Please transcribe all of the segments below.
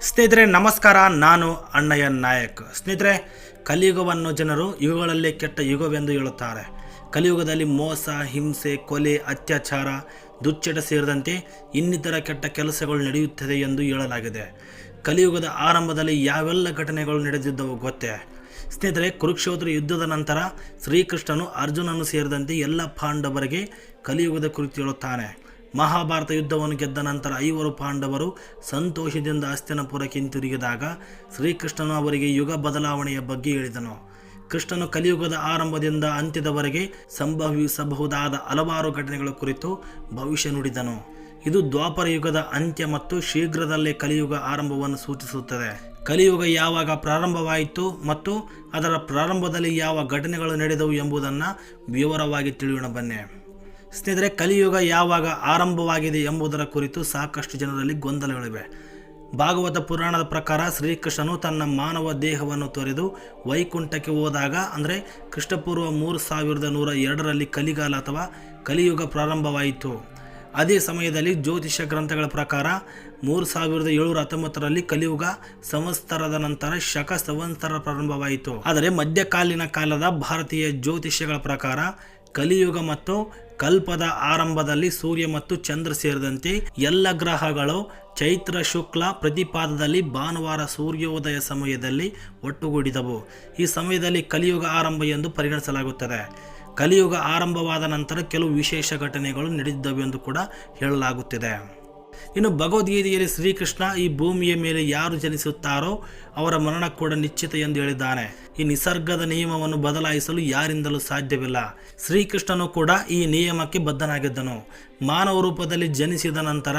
ಸ್ನೇಹಿತರೆ, ನಮಸ್ಕಾರ. ನಾನು ಅಣ್ಣಯ್ಯ ನಾಯಕ್. ಸ್ನೇಹಿತರೆ, ಕಲಿಯುಗವನ್ನು ಜನರು ಯುಗಗಳಲ್ಲಿ ಕೆಟ್ಟ ಯುಗವೆಂದು ಹೇಳುತ್ತಾರೆ. ಕಲಿಯುಗದಲ್ಲಿ ಮೋಸ, ಹಿಂಸೆ, ಕೊಲೆ, ಅತ್ಯಾಚಾರ ದುಚ್ಚಟ ಸೇರಿದಂತೆ ಇನ್ನಿತರ ಕೆಟ್ಟ ಕೆಲಸಗಳು ನಡೆಯುತ್ತದೆ ಎಂದು ಹೇಳಲಾಗಿದೆ. ಕಲಿಯುಗದ ಆರಂಭದಲ್ಲಿ ಯಾವೆಲ್ಲ ಘಟನೆಗಳು ನಡೆದಿದ್ದವು ಗೊತ್ತೇ. ಸ್ನೇಹಿತರೆ, ಕುರುಕ್ಷೇತ್ರ ಯುದ್ಧದ ನಂತರ ಶ್ರೀಕೃಷ್ಣನು ಅರ್ಜುನನು ಸೇರಿದಂತೆ ಎಲ್ಲ ಪಾಂಡವರಿಗೆ ಕಲಿಯುಗದ ಕುರಿತು ಹೇಳುತ್ತಾನೆ. ಮಹಾಭಾರತ ಯುದ್ಧವನ್ನು ಗೆದ್ದ ನಂತರ ಐವರು ಪಾಂಡವರು ಸಂತೋಷದಿಂದ ಹಸ್ತಿನಪುರಕ್ಕೆ ಹಿಂತಿರುಗಿದಾಗ ಶ್ರೀಕೃಷ್ಣನು ಅವರಿಗೆ ಯುಗ ಬದಲಾವಣೆಯ ಬಗ್ಗೆ ಹೇಳಿದನು. ಕೃಷ್ಣನು ಕಲಿಯುಗದ ಆರಂಭದಿಂದ ಅಂತ್ಯದವರೆಗೆ ಸಂಭವಿಸಬಹುದಾದ ಹಲವಾರು ಘಟನೆಗಳ ಕುರಿತು ಭವಿಷ್ಯ ನುಡಿದನು. ಇದು ದ್ವಾಪರ ಯುಗದ ಅಂತ್ಯ ಮತ್ತು ಶೀಘ್ರದಲ್ಲೇ ಕಲಿಯುಗ ಆರಂಭವನ್ನು ಸೂಚಿಸುತ್ತದೆ. ಕಲಿಯುಗ ಯಾವಾಗ ಪ್ರಾರಂಭವಾಯಿತು ಮತ್ತು ಅದರ ಪ್ರಾರಂಭದಲ್ಲಿ ಯಾವ ಘಟನೆಗಳು ನಡೆದವು ಎಂಬುದನ್ನು ವಿವರವಾಗಿ ತಿಳಿಯೋಣ ಬನ್ನಿ. ಸ್ನೇಹಿತರೆ, ಕಲಿಯುಗ ಯಾವಾಗ ಆರಂಭವಾಗಿದೆ ಎಂಬುದರ ಕುರಿತು ಸಾಕಷ್ಟು ಜನರಲ್ಲಿ ಗೊಂದಲಗಳಿವೆ. ಭಾಗವತ ಪುರಾಣದ ಪ್ರಕಾರ ಶ್ರೀಕೃಷ್ಣನು ತನ್ನ ಮಾನವ ದೇಹವನ್ನು ತೊರೆದು ವೈಕುಂಠಕ್ಕೆ ಹೋದಾಗ, ಅಂದರೆ ಕೃಷ್ಣಪೂರ್ವ ಮೂರು ಸಾವಿರದ ನೂರ ಎರಡರಲ್ಲಿ ಕಲಿಗಾಲ ಅಥವಾ ಕಲಿಯುಗ ಪ್ರಾರಂಭವಾಯಿತು. ಅದೇ ಸಮಯದಲ್ಲಿ ಜ್ಯೋತಿಷ್ಯ ಗ್ರಂಥಗಳ ಪ್ರಕಾರ ಮೂರು ಸಾವಿರದ ಏಳುನೂರ ಹತ್ತೊಂಬತ್ತರಲ್ಲಿ ಕಲಿಯುಗ ಸಂವತ್ಸರದ ನಂತರ ಶಕ ಸಂವತ್ಸರ ಪ್ರಾರಂಭವಾಯಿತು. ಆದರೆ ಮಧ್ಯಕಾಲೀನ ಕಾಲದ ಭಾರತೀಯ ಜ್ಯೋತಿಷ್ಯಗಳ ಪ್ರಕಾರ ಕಲಿಯುಗ ಮತ್ತು ಕಲ್ಪದ ಆರಂಭದಲ್ಲಿ ಸೂರ್ಯ ಮತ್ತು ಚಂದ್ರ ಸೇರಿದಂತೆ ಎಲ್ಲ ಗ್ರಹಗಳು ಚೈತ್ರ ಶುಕ್ಲ ಪ್ರತಿಪಾದದಲ್ಲಿ ಭಾನುವಾರ ಸೂರ್ಯೋದಯ ಸಮಯದಲ್ಲಿ ಒಟ್ಟುಗೂಡಿದವು. ಈ ಸಮಯದಲ್ಲಿ ಕಲಿಯುಗ ಆರಂಭ ಎಂದು ಪರಿಗಣಿಸಲಾಗುತ್ತದೆ. ಕಲಿಯುಗ ಆರಂಭವಾದ ನಂತರ ಕೆಲವು ವಿಶೇಷ ಘಟನೆಗಳು ನಡೆದಿದ್ದವು ಎಂದು ಕೂಡ ಹೇಳಲಾಗುತ್ತಿದೆ. ಇನ್ನು ಭಗವದ್ಗೀತೆಯಲ್ಲಿ ಶ್ರೀಕೃಷ್ಣ ಈ ಭೂಮಿಯ ಮೇಲೆ ಯಾರು ಜನಿಸುತ್ತಾರೋ ಅವರ ಮರಣ ಕೂಡ ನಿಶ್ಚಿತ ಎಂದು ಹೇಳಿದ್ದಾನೆ. ಈ ನಿಸರ್ಗದ ನಿಯಮವನ್ನು ಬದಲಾಯಿಸಲು ಯಾರಿಂದಲೂ ಸಾಧ್ಯವಿಲ್ಲ. ಶ್ರೀಕೃಷ್ಣನು ಕೂಡ ಈ ನಿಯಮಕ್ಕೆ ಬದ್ಧನಾಗಿದ್ದನು. ಮಾನವ ರೂಪದಲ್ಲಿ ಜನಿಸಿದ ನಂತರ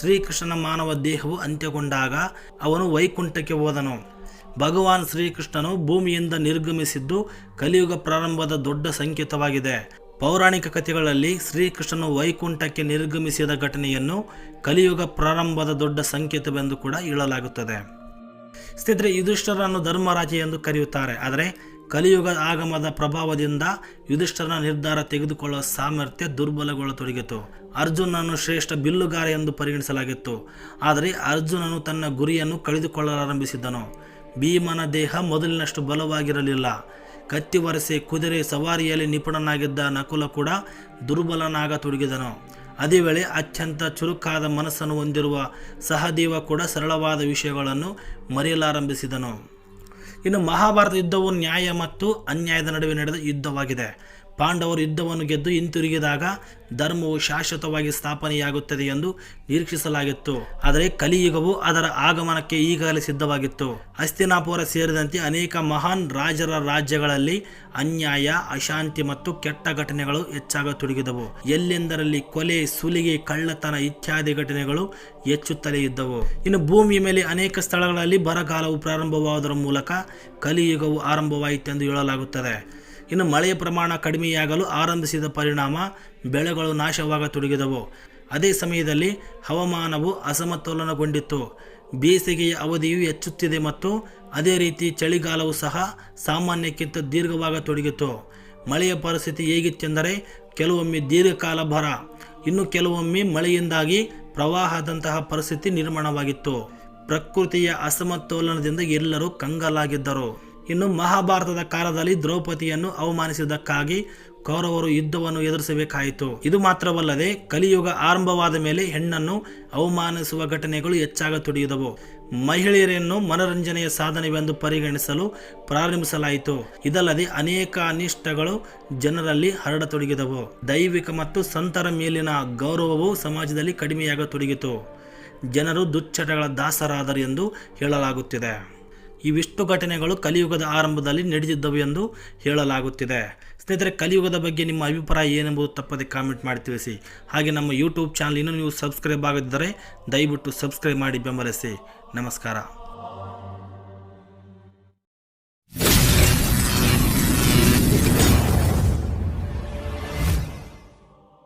ಶ್ರೀಕೃಷ್ಣನ ಮಾನವ ದೇಹವು ಅಂತ್ಯಗೊಂಡಾಗ ಅವನು ವೈಕುಂಠಕ್ಕೆ ಹೋದನು. ಭಗವಾನ್ ಶ್ರೀಕೃಷ್ಣನು ಭೂಮಿಯಿಂದ ನಿರ್ಗಮಿಸಿದ್ದು ಕಲಿಯುಗ ಪ್ರಾರಂಭದ ದೊಡ್ಡ ಸಂಕೇತವಾಗಿದೆ. ಪೌರಾಣಿಕ ಕಥೆಗಳಲ್ಲಿ ಶ್ರೀಕೃಷ್ಣನು ವೈಕುಂಠಕ್ಕೆ ನಿರ್ಗಮಿಸಿದ ಘಟನೆಯನ್ನು ಕಲಿಯುಗ ಪ್ರಾರಂಭದ ದೊಡ್ಡ ಸಂಕೇತವೆಂದು ಕೂಡ ಹೇಳಲಾಗುತ್ತದೆ. ಸ್ನೇಹಿತರೆ ಯುಧಿಷ್ಠರನ್ನು ಧರ್ಮರಾಜ ಎಂದು ಕರೆಯುತ್ತಾರೆ. ಆದರೆ ಕಲಿಯುಗ ಆಗಮದ ಪ್ರಭಾವದಿಂದ ಯುಧಿಷ್ಠರನ ನಿರ್ಧಾರ ತೆಗೆದುಕೊಳ್ಳುವ ಸಾಮರ್ಥ್ಯ ದುರ್ಬಲಗೊಳ್ಳತೊಡಗಿತು. ಅರ್ಜುನನ್ನು ಶ್ರೇಷ್ಠ ಬಿಲ್ಲುಗಾರ ಎಂದು ಪರಿಗಣಿಸಲಾಗಿತ್ತು. ಆದರೆ ಅರ್ಜುನನು ತನ್ನ ಗುರಿಯನ್ನು ಕಳೆದುಕೊಳ್ಳಲಾರಂಭಿಸಿದ್ದನು ಭೀಮನ ದೇಹ ಮೊದಲಿನಷ್ಟು ಬಲವಾಗಿರಲಿಲ್ಲ. ಕತ್ತಿ ಒರೆಸಿ ಕುದುರೆ ಸವಾರಿಯಲ್ಲಿ ನಿಪುಣನಾಗಿದ್ದ ನಕುಲ ಕೂಡ ದುರ್ಬಲನಾಗತೊಡಗಿದನು ಅದೇ ವೇಳೆ ಅತ್ಯಂತ ಚುರುಕಾದ ಮನಸ್ಸನ್ನು ಹೊಂದಿರುವ ಸಹದೇವ ಕೂಡ ಸರಳವಾದ ವಿಷಯಗಳನ್ನು ಮರೆಯಲಾರಂಭಿಸಿದನು. ಇನ್ನು ಮಹಾಭಾರತ ಯುದ್ಧವು ನ್ಯಾಯ ಮತ್ತು ಅನ್ಯಾಯದ ನಡುವೆ ನಡೆದ ಯುದ್ಧವಾಗಿದೆ. ಪಾಂಡವರು ಯುದ್ಧವನ್ನು ಗೆದ್ದು ಹಿಂತಿರುಗಿದಾಗ ಧರ್ಮವು ಶಾಶ್ವತವಾಗಿ ಸ್ಥಾಪನೆಯಾಗುತ್ತದೆ ಎಂದು ನಿರೀಕ್ಷಿಸಲಾಗಿತ್ತು. ಆದರೆ ಕಲಿಯುಗವು ಅದರ ಆಗಮನಕ್ಕೆ ಈಗಾಗಲೇ ಸಿದ್ಧವಾಗಿತ್ತು. ಹಸ್ತಿನಾಪುರ ಸೇರಿದಂತೆ ಅನೇಕ ಮಹಾನ್ ರಾಜರ ರಾಜ್ಯಗಳಲ್ಲಿ ಅನ್ಯಾಯ, ಅಶಾಂತಿ ಮತ್ತು ಕೆಟ್ಟ ಘಟನೆಗಳು ಹೆಚ್ಚಾಗತೊಡಗಿದವು ಎಲ್ಲೆಂದರಲ್ಲಿ ಕೊಲೆ, ಸುಲಿಗೆ, ಕಳ್ಳತನ ಇತ್ಯಾದಿ ಘಟನೆಗಳು ಹೆಚ್ಚುತ್ತಲೇ ಇದ್ದವು. ಇನ್ನು ಭೂಮಿಯ ಮೇಲೆ ಅನೇಕ ಸ್ಥಳಗಳಲ್ಲಿ ಬರಗಾಲವು ಪ್ರಾರಂಭವಾದರ ಮೂಲಕ ಕಲಿಯುಗವು ಆರಂಭವಾಯಿತೆಂದು ಹೇಳಲಾಗುತ್ತದೆ. ಇನ್ನು ಮಳೆಯ ಪ್ರಮಾಣ ಕಡಿಮೆಯಾಗಲು ಆರಂಭಿಸಿದ ಪರಿಣಾಮ ಬೆಳೆಗಳು ನಾಶವಾಗತೊಡಗಿದವು. ಅದೇ ಸಮಯದಲ್ಲಿ ಹವಾಮಾನವು ಅಸಮತೋಲನಗೊಂಡಿತ್ತು. ಬೇಸಿಗೆಯ ಅವಧಿಯು ಹೆಚ್ಚುತ್ತಿದೆ ಮತ್ತು ಅದೇ ರೀತಿ ಚಳಿಗಾಲವು ಸಹ ಸಾಮಾನ್ಯಕ್ಕಿಂತ ದೀರ್ಘವಾಗತೊಡಗಿತು ಮಳೆಯ ಪರಿಸ್ಥಿತಿ ಹೇಗಿತ್ತೆಂದರೆ ಕೆಲವೊಮ್ಮೆ ದೀರ್ಘಕಾಲ ಬರ ಇನ್ನು ಕೆಲವೊಮ್ಮೆ ಮಳೆಯಿಂದಾಗಿ ಪ್ರವಾಹದಂತಹ ಪರಿಸ್ಥಿತಿ ನಿರ್ಮಾಣವಾಗಿತ್ತು. ಪ್ರಕೃತಿಯ ಅಸಮತೋಲನದಿಂದ ಎಲ್ಲರೂ ಕಂಗಾಲಾಗಿದ್ದರು. ಇನ್ನು ಮಹಾಭಾರತದ ಕಾಲದಲ್ಲಿ ದ್ರೌಪದಿಯನ್ನು ಅವಮಾನಿಸಿದ್ದಕ್ಕಾಗಿ ಕೌರವರು ಯುದ್ಧವನ್ನು ಎದುರಿಸಬೇಕಾಯಿತು. ಇದು ಮಾತ್ರವಲ್ಲದೆ ಕಲಿಯುಗ ಆರಂಭವಾದ ಮೇಲೆ ಹೆಣ್ಣನ್ನು ಅವಮಾನಿಸುವ ಘಟನೆಗಳು ಹೆಚ್ಚಾಗತೊಡಗಿದವು ಮಹಿಳೆಯರನ್ನು ಮನರಂಜನೆಯ ಸಾಧನವೆಂದು ಪರಿಗಣಿಸಲು ಪ್ರಾರಂಭಿಸಲಾಯಿತು. ಇದಲ್ಲದೆ ಅನೇಕ ಅನಿಷ್ಟಗಳು ಜನರಲ್ಲಿ ಹರಡತೊಡಗಿದವು ದೈವಿಕ ಮತ್ತು ಸಂತರ ಮೇಲಿನ ಗೌರವವು ಸಮಾಜದಲ್ಲಿ ಕಡಿಮೆಯಾಗತೊಡಗಿತು ಜನರು ದುಶ್ಚಟಗಳ ದಾಸರಾದರು ಎಂದು ಹೇಳಲಾಗುತ್ತಿದೆ. ಇವಿಷ್ಟು ಘಟನೆಗಳು ಕಲಿಯುಗದ ಆರಂಭದಲ್ಲಿ ನಡೆದಿದ್ದವು ಎಂದು ಹೇಳಲಾಗುತ್ತಿದೆ. ಸ್ನೇಹಿತರೆ, ಕಲಿಯುಗದ ಬಗ್ಗೆ ನಿಮ್ಮ ಅಭಿಪ್ರಾಯ ಏನೆಂಬುದು ತಪ್ಪದೆ ಕಾಮೆಂಟ್ ಮಾಡಿ ತಿಳಿಸಿ. ಹಾಗೆ ನಮ್ಮ ಯೂಟ್ಯೂಬ್ ಚಾನಲ್ ಇನ್ನೂ ನೀವು ಸಬ್ಸ್ಕ್ರೈಬ್ ಆಗದಿದ್ದರೆ ದಯವಿಟ್ಟು ಸಬ್ಸ್ಕ್ರೈಬ್ ಮಾಡಿ ಬೆಂಬಲಿಸಿ. ನಮಸ್ಕಾರ.